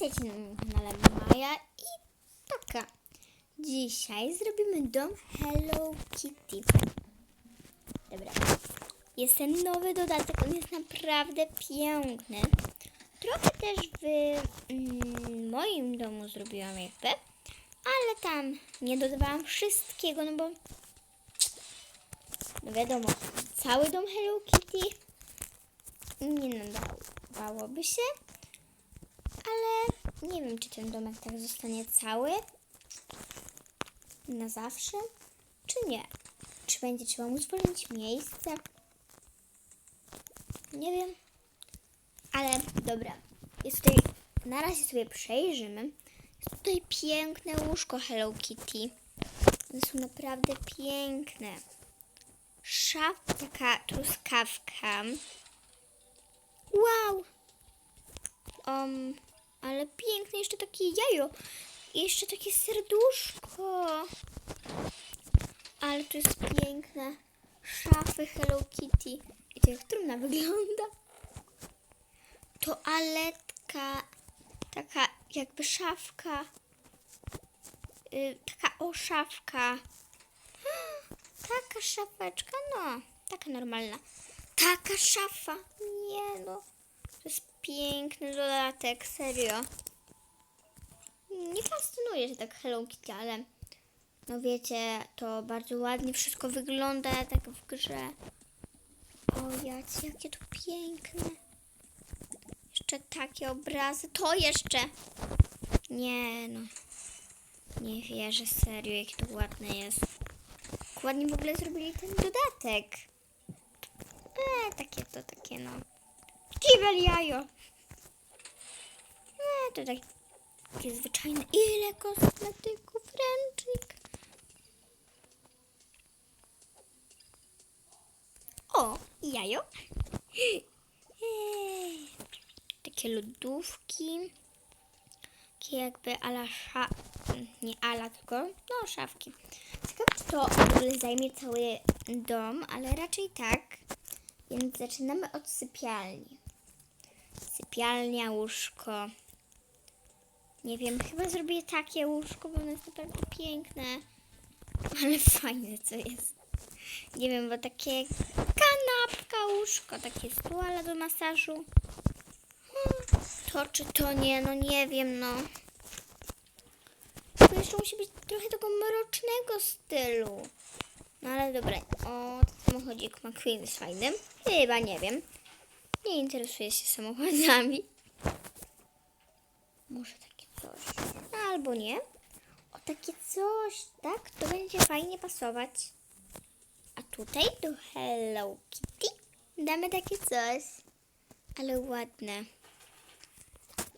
Witajcie na moim kanale Maja i Taka. Dzisiaj zrobimy dom Hello Kitty. Dobra. Jest ten nowy dodatek, on jest naprawdę piękny. Trochę też w mm, moim domu zrobiłam jakby, ale tam nie dodawałam wszystkiego, no bo no wiadomo, cały dom Hello Kitty nie nadawałoby się, ale nie wiem, czy ten domek tak zostanie cały na zawsze, czy nie. Czy będzie trzeba mu zwolnić miejsce? Nie wiem. Ale dobra. Jest tutaj, na razie sobie przejrzymy. Jest tutaj piękne łóżko Hello Kitty. One są naprawdę piękne. Szaf, taka truskawka. Wow! Um, ale piękne, jeszcze takie jajo. Jeszcze takie serduszko. Ale to jest piękne. Szafy Hello Kitty. I to jak trumna wygląda. Toaletka. Taka jakby szafka. Y, taka o szafka. Taka szafeczka, no. Taka normalna. Taka szafa. Nie no. To jest piękny dodatek, serio. Nie fascynuje się tak Hello Kitty, ale no wiecie, to bardzo ładnie wszystko wygląda tak w grze. O jacie, jakie to piękne. Jeszcze takie obrazy. To jeszcze. Nie no. Nie wierzę, serio, jakie to ładne jest. Ładnie w ogóle zrobili ten dodatek. E, takie to, takie no. Kibel jajo. E, to tak, takie zwyczajne. Ile kosmetyków, ręcznik. O, jajo. Ej, Takie lodówki. Takie jakby ala sza... Nie ala, tylko no szafki. Ciekawe, czy to w ogóle zajmie cały dom, ale raczej tak. Więc zaczynamy od sypialni. Sypialnia, łóżko. Nie wiem, chyba zrobię takie łóżko, bo ono jest naprawdę piękne. Ale fajne co jest. Nie wiem, bo takie kanapka, łóżko, takie stuala do masażu. To czy to nie, no nie wiem, no. To jeszcze musi być trochę tego mrocznego stylu. No ale dobra, o samochodzik McQueen jest fajny. Chyba nie wiem. Nie interesuję się samochodami. Może takie coś. Albo nie. O takie coś, tak? To będzie fajnie pasować. A tutaj do Hello Kitty damy takie coś. Ale ładne.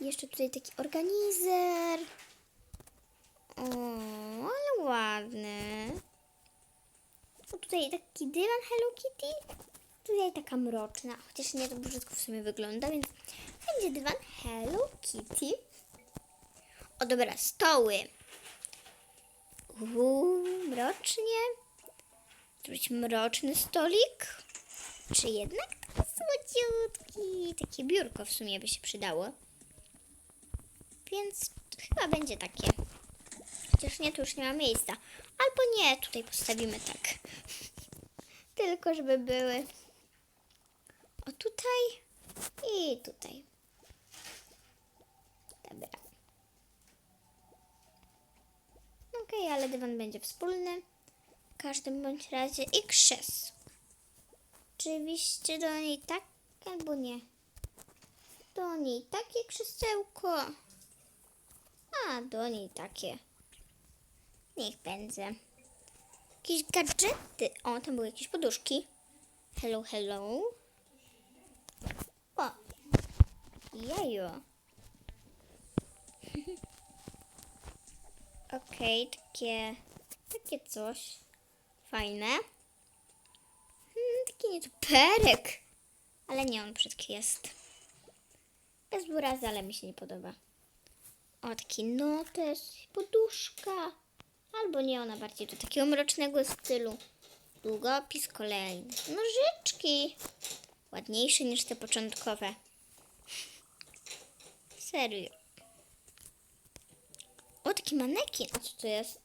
Jeszcze tutaj taki organizer. O, ale ładny. O, tutaj taki dywan Hello Kitty. Tutaj taka mroczna, chociaż nie to brzydko w sumie wygląda, więc będzie dywan Hello Kitty. O dobra, stoły. Uuu, mrocznie. Zrobić mroczny stolik? Czy jednak słodziutki? Takie biurko w sumie by się przydało. Więc chyba będzie takie. Chociaż nie, tu już nie ma miejsca. Albo nie, tutaj postawimy tak. Tylko żeby były. O tutaj i tutaj. Dobra. Okej, ale dywan będzie wspólny. W każdym bądź razie i krzesło. Oczywiście do niej tak albo nie. Do niej takie krzesełko. A do niej takie. Niech będzie. Jakieś gadżety. O, tam były jakieś poduszki. Hello, hello. O. Jajo. Okej, takie, takie coś. Fajne. Hmm, taki nietoperek. Ale nie, on brzydki jest. Bez burazy, ale mi się nie podoba. O, taki notes, poduszka. Albo nie, ona bardziej do takiego mrocznego stylu. Długopis kolejny. Nożyczki. Ładniejsze niż te początkowe. Serio. taki manekin. A co to jest?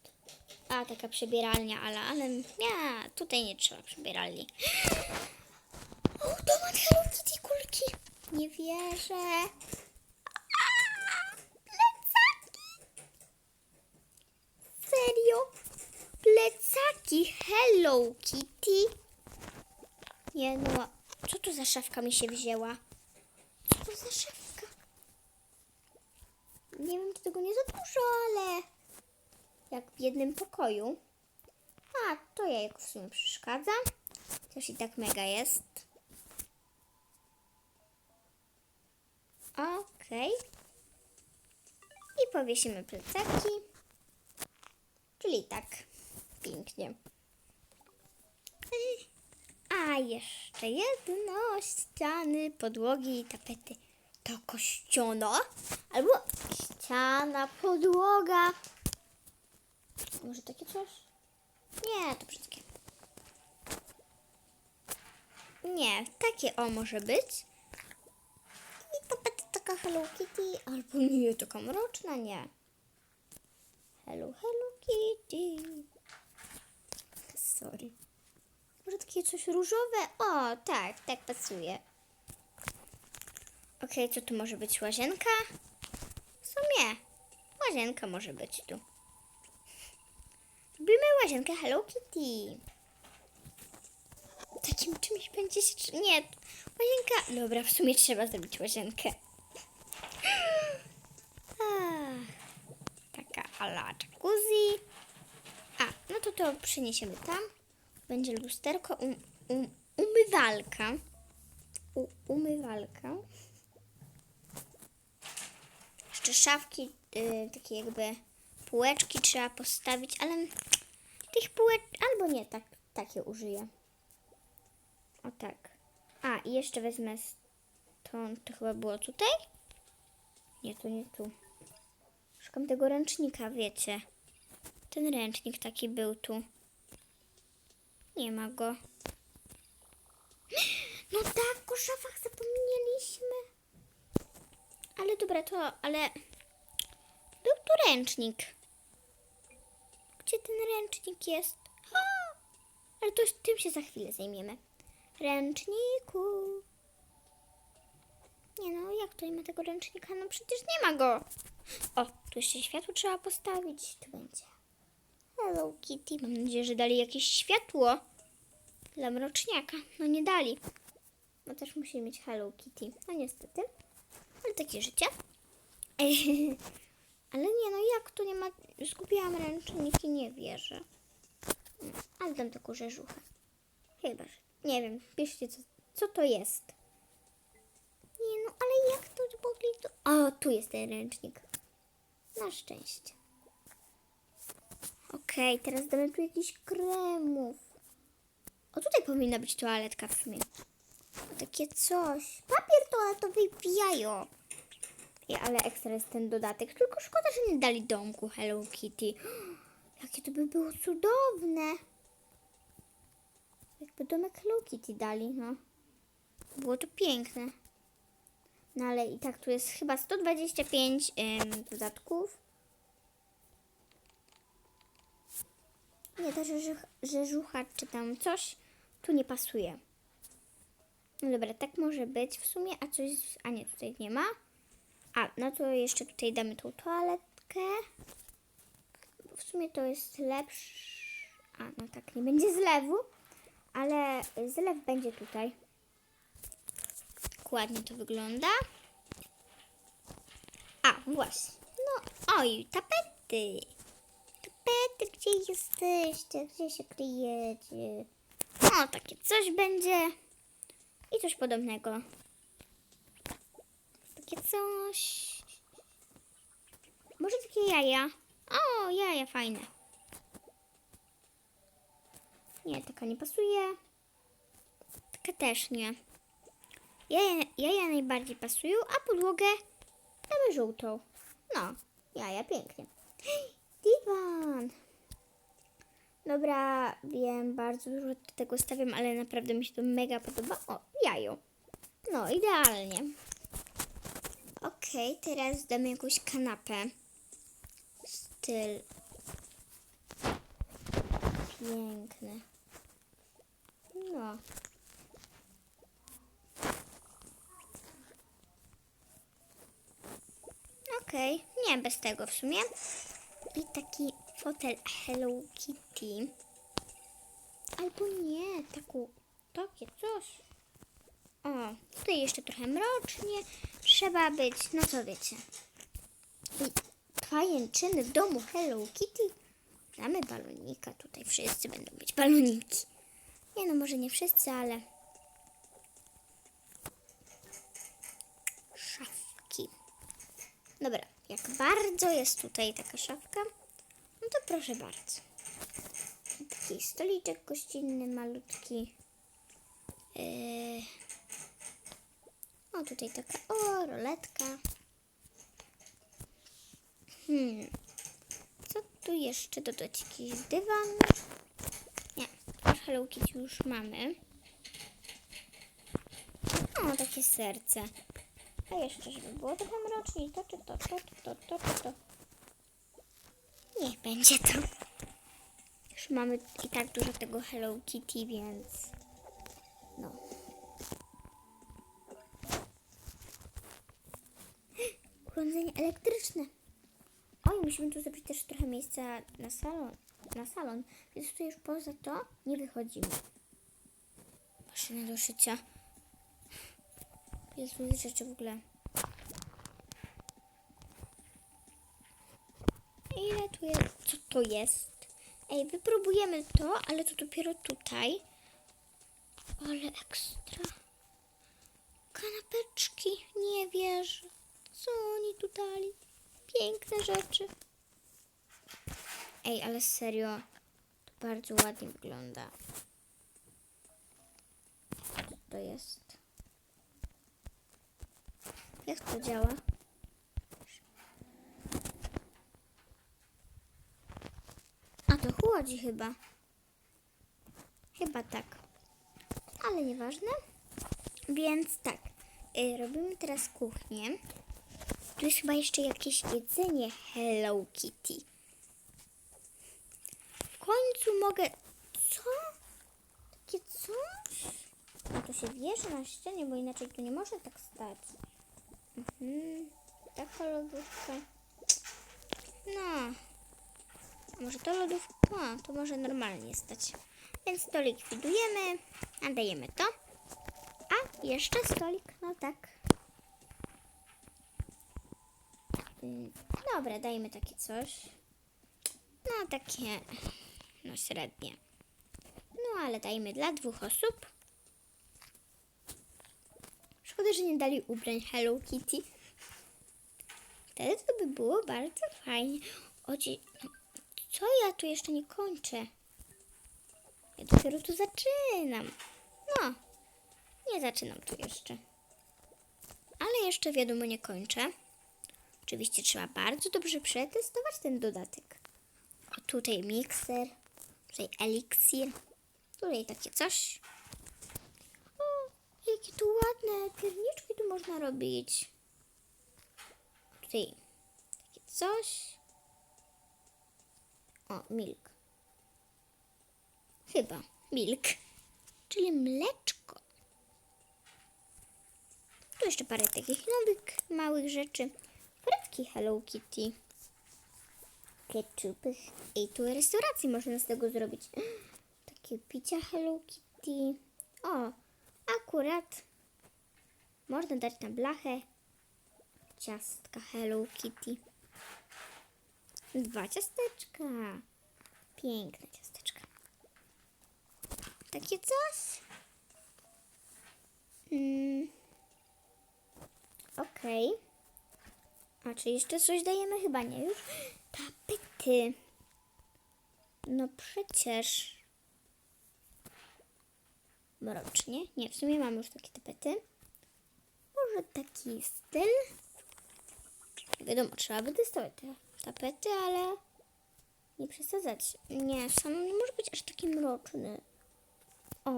A, taka przebieralnia, ale, ale nie, tutaj nie trzeba przebieralni. Automat Hello Kitty kulki. Nie wierzę. Plecaki. Serio? Plecaki Hello Kitty? Nie no, co tu za szafka mi się wzięła? Co to za szafka? Nie wiem, czy tego nie za dużo, ale jak w jednym pokoju. A, to ja jak w sumie przeszkadza. Też i tak mega jest. Okej. I powiesimy plecaki. Czyli tak. Pięknie. A jeszcze jedno, ściany, podłogi i tapety. To kościono albo ściana, podłoga. Może takie coś? Nie, to brzydkie. Nie, takie o może być. I tapeta taka Hello Kitty, albo nie, taka mroczna, nie. Hello, Hello Kitty. Sorry. Może takie coś różowe? O, tak, tak pasuje. Okej, co tu może być? Łazienka? W sumie, łazienka może być tu. Robimy łazienkę Hello Kitty. Takim czymś będzie się... Nie, łazienka... Dobra, w sumie trzeba zrobić łazienkę. Taka ala jacuzzi. A, no to to przeniesiemy tam. Będzie lusterko, um, um, umywalka. U, umywalka. Jeszcze szafki, y, takie jakby półeczki trzeba postawić, ale tych półek, albo nie, tak, takie użyję. O tak. A, i jeszcze wezmę stąd, to chyba było tutaj? Nie, tu, nie tu. Szukam tego ręcznika, wiecie. Ten ręcznik taki był tu. Nie ma go. No tak, o szafach zapomnieliśmy. Ale dobra, to, ale... Był tu ręcznik. Gdzie ten ręcznik jest? Ha! Ale to już tym się za chwilę zajmiemy. Ręczniku. Nie no, jak to nie ma tego ręcznika? No przecież nie ma go. O, tu jeszcze światło trzeba postawić. Tu będzie. Hello Kitty. Mam nadzieję, że dali jakieś światło dla mroczniaka. No nie dali. No też musimy mieć Hello Kitty. No niestety. Ale takie życie. Ale nie, no jak to nie ma... Zgubiłam ręczniki, nie wierzę. Ale dam taką rzeżuchę. Chyba. Nie wiem, piszcie co, co to jest. Nie no, ale jak to mogli to... O, tu jest ten ręcznik. Na szczęście. Okej, teraz damy tu jakiś kremów. O, tutaj powinna być toaletka w sumie. O, takie coś. Papier toaletowy i pijajo. I, ale ekstra jest ten dodatek. Tylko szkoda, że nie dali domku Hello Kitty. Jakie to by było cudowne. Jakby domek Hello Kitty dali, no. Było to piękne. No ale i tak tu jest chyba 125 ym, dodatków. Nie, to, że, że żucha czy tam coś tu nie pasuje. No dobra, tak może być w sumie, a coś, a nie, tutaj nie ma. A, no to jeszcze tutaj damy tą toaletkę. W sumie to jest lepsze. A, no tak, nie będzie zlewu, ale zlew będzie tutaj. Ładnie to wygląda. A, właśnie. No, oj, tapety. Tapety, gdzie jesteście? Gdzie się kryjecie? O, takie coś będzie. I coś podobnego. Takie coś. Może takie jaja. O, jaja fajne. Nie, taka nie pasuje. Taka też nie. Jaja, jaja najbardziej pasują, a podłogę damy żółtą. No, jaja pięknie. Dywan. Dobra, wiem, bardzo dużo tego stawiam, ale naprawdę mi się to mega podoba. O, jajo. No, idealnie. Okej, teraz damy jakąś kanapę. styl. Piękny. No. Okej, nie bez tego w sumie. I taki fotel Hello Kitty. Albo nie, taką, takie coś. O, tutaj jeszcze trochę mrocznie trzeba być, no co wiecie. I pajęczyny w domu Hello Kitty. Damy balonika, tutaj wszyscy będą mieć baloniki. Nie no, może nie wszyscy, ale... Szafki. Dobra, jak bardzo jest tutaj taka szafka, no to proszę bardzo. Taki stoliczek gościnny, malutki. Yy... O, tutaj taka, o, roletka. Hmm. Co tu jeszcze dodać? Jakiś dywan? Nie, Hello Kitty już mamy. O, takie serce. A jeszcze, żeby było trochę mroczniej, to czy to, to, to, to, to, to. Niech będzie to. Już mamy i tak dużo tego Hello Kitty, więc no. Urządzenie elektryczne. Oj, musimy tu zrobić też trochę miejsca na salon. Na salon. Więc tutaj już poza to nie wychodzimy. Maszyna do szycia. Jest rzeczy w ogóle. Ile tu jest? Co to jest? Ej, wypróbujemy to, ale to dopiero tutaj. Ale ekstra. Kanapeczki. Nie wierzę. Co oni tu dali? Piękne rzeczy. Ej, ale serio. To bardzo ładnie wygląda. Co to jest? Jak to działa? Chłodzi chyba. Chyba tak. Ale nieważne. Więc tak. Y, robimy teraz kuchnię. Tu jest chyba jeszcze jakieś jedzenie Hello Kitty. W końcu mogę... Co? Takie coś? No to się wierzy na ścianie, bo inaczej tu nie może tak stać. Mhm. Taka lodówka. No. Może to lodówka? To może normalnie stać. Więc to likwidujemy, a dajemy to. A jeszcze stolik, no tak. Mm, Dobra, dajmy takie coś. No takie, no średnie. No ale dajmy dla dwóch osób. Szkoda, że nie dali ubrań Hello Kitty. Wtedy to by było bardzo fajnie. No, Co ja tu jeszcze nie kończę? Ja dopiero tu zaczynam. No, nie zaczynam tu jeszcze. Ale jeszcze wiadomo nie kończę. Oczywiście trzeba bardzo dobrze przetestować ten dodatek. O, tutaj mikser, tutaj eliksir, tutaj takie coś. O, jakie tu ładne pierniczki tu można robić. Tutaj takie coś. O, milk. Chyba milk, czyli mleczko. Tu jeszcze parę takich nowych, małych rzeczy. Frytki Hello Kitty. Ketchupy. I tu restauracji można z tego zrobić. Takie picia Hello Kitty. O, akurat można dać na blachę ciastka Hello Kitty. Dwa ciasteczka. Piękne ciasteczka. Takie coś. Mm. Okej. A czy jeszcze coś dajemy? Chyba nie już. Tapety. No przecież. Mrocznie. Nie, w sumie mamy już takie tapety. Może taki styl. Wiadomo, trzeba by testować te tapety, ale nie przesadzać. Nie, sam nie może być aż taki mroczny. O.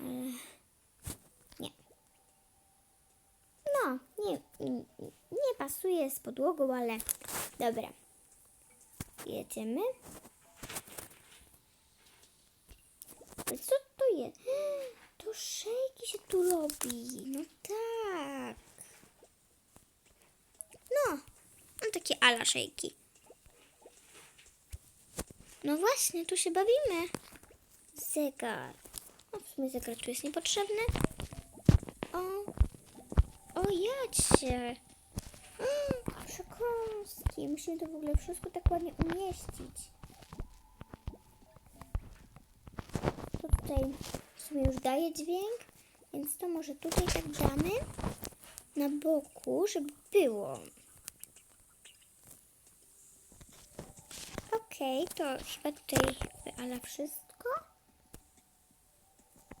Ale nie. No, nie, nie, nie pasuje z podłogą, ale dobra. Jedziemy. Co to jest? To szejki się tu robi. No tak. No, no takie ala szejki. No właśnie, tu się bawimy. Zegar. No w sumie zegar tu jest niepotrzebny. O, o jacie. Mm, Przekąski. Musimy to w ogóle wszystko tak ładnie umieścić. To tutaj w sumie już daje dźwięk, więc to może tutaj tak damy na boku, żeby było. Okej, to chyba tutaj ala wszystko.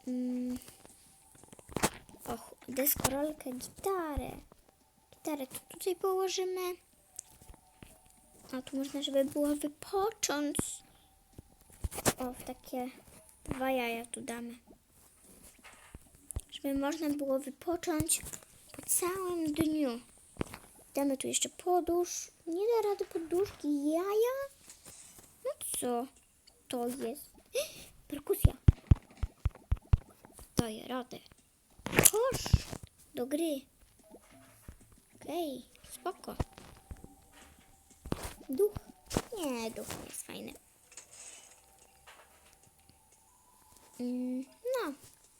Mm. Och, deskorolkę, gitarę. Gitarę to tutaj położymy. A tu można, żeby było wypocząć. O, w takie dwa jaja tu damy. Żeby można było wypocząć po całym dniu. Damy tu jeszcze podusz. Nie da rady poduszki. Jaja? No co to jest? Perkusja. Daję radę. Kosz do gry. Okej, spoko. Duch. Nie, duch nie jest fajny. Mm, no,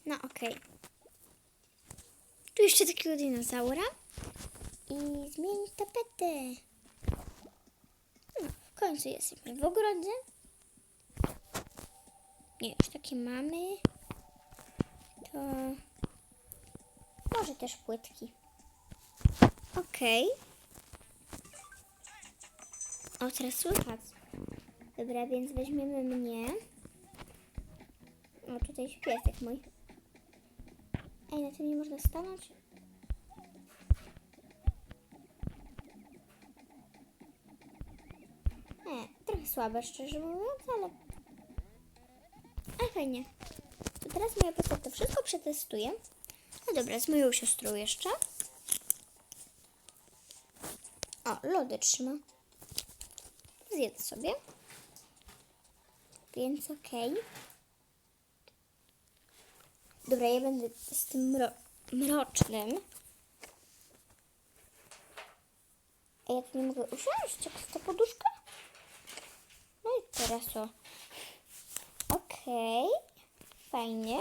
no okej. Tu jeszcze takiego dinozaura. I zmienić tapetę. W końcu jesteśmy w ogrodzie. Nie, już takie mamy. To może też płytki. Okej. O, teraz słychać. Dobra, więc weźmiemy mnie. O, tutaj jest piesek mój. Ej, na tym nie można stanąć? Nie, trochę słabe, szczerze mówiąc, ale... Ale fajnie. To teraz moja postać to wszystko przetestuje. No dobra, z moją siostrą jeszcze. O, lody trzyma. Zjedz sobie. Więc okej. Dobra, ja będę z tym mro mrocznym. A ja tu nie mogę usiąść? Jak jest ta poduszka? Teraz o. Okej. Fajnie.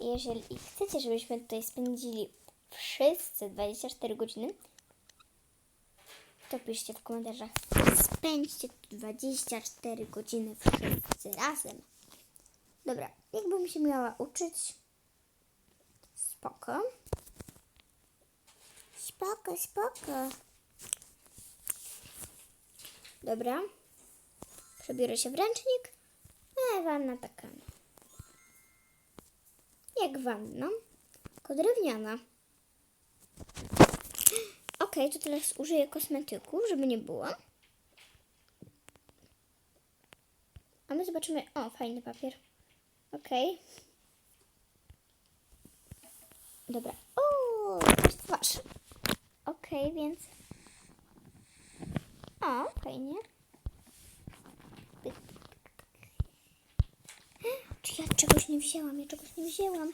Jeżeli chcecie, żebyśmy tutaj spędzili wszyscy 24 godziny, to piszcie w komentarzach. Spędźcie tu 24 godziny wszyscy razem. Dobra, jakbym się miała uczyć. Spoko. Spoko, spoko. Dobra. Przebiorę się w ręcznik. E, wanna taka. no. Jak wanna, tylko drewniana. Okej, to teraz użyję kosmetyków, żeby nie było. A my zobaczymy. O, fajny papier. Okej. Dobra. O, twarz. Okej, więc. O, fajnie. Ja czegoś nie wzięłam? Ja czegoś nie wzięłam.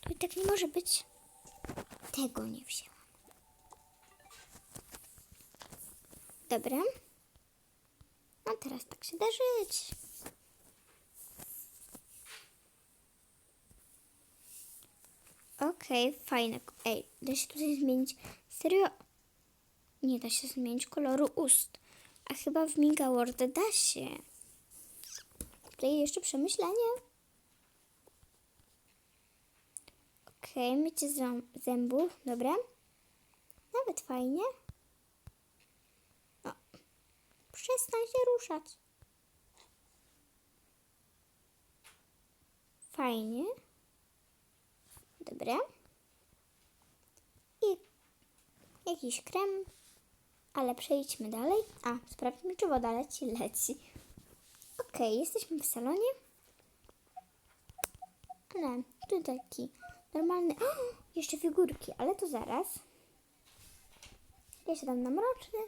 To i tak nie może być. Tego nie wzięłam. Dobra. No teraz tak się da żyć. Okej, fajne. Ej, da się tutaj zmienić. Serio? Nie da się zmienić koloru ust. A chyba w Miga Word da się. Tutaj jeszcze przemyślenie. Okej, mycie zą- zębów. Dobra. Nawet fajnie. O. Przestań się ruszać. Fajnie. Dobra. I jakiś krem. Ale przejdźmy dalej. A, sprawdźmy, czy woda leci. Leci. Okej, jesteśmy w salonie. Ale tu taki normalny. O, jeszcze figurki, ale to zaraz. Ja się dam na mroczny,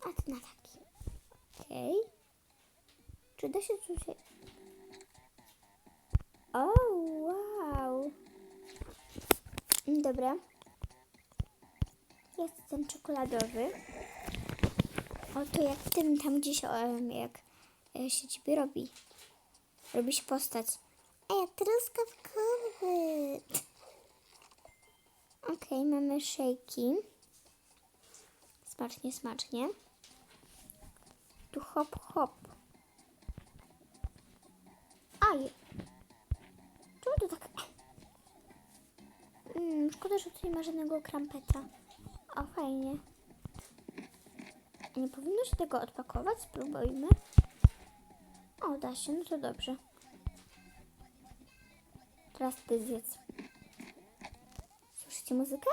a ty na taki. Okej. Czy da się coś... O, wow. Dobra. Jest ten czekoladowy. O, to jak w tym tam gdzieś, jak się ciebie robi. Robi się postać. A ja truskawkowy. Okej, mamy szejki. Smacznie, smacznie. Tu hop, hop. Aj. Czemu to tak... Mm, szkoda, że tu nie ma żadnego krampeta. O, fajnie. Nie powinno się tego odpakować? Spróbujmy. O, da się, no to dobrze. Teraz ty zjedz. Słyszycie muzykę?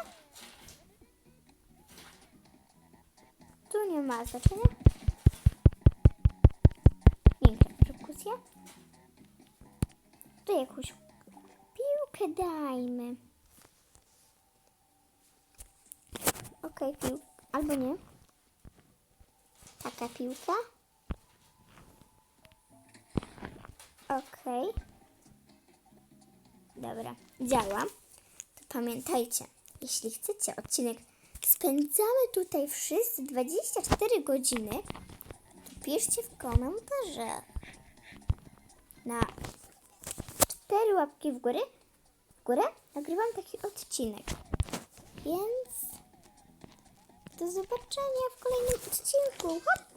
Tu nie ma znaczenia. Piękna perkusja. Tu jakąś piłkę dajmy. Okej, piłka. Albo nie. Taka piłka. Okej. Dobra, działa. To pamiętajcie, jeśli chcecie odcinek spędzamy tutaj wszyscy 24 godziny, to piszcie w komentarzach. Na cztery łapki w górę, w górę nagrywam taki odcinek. Więc do zobaczenia w kolejnym odcinku. Hop!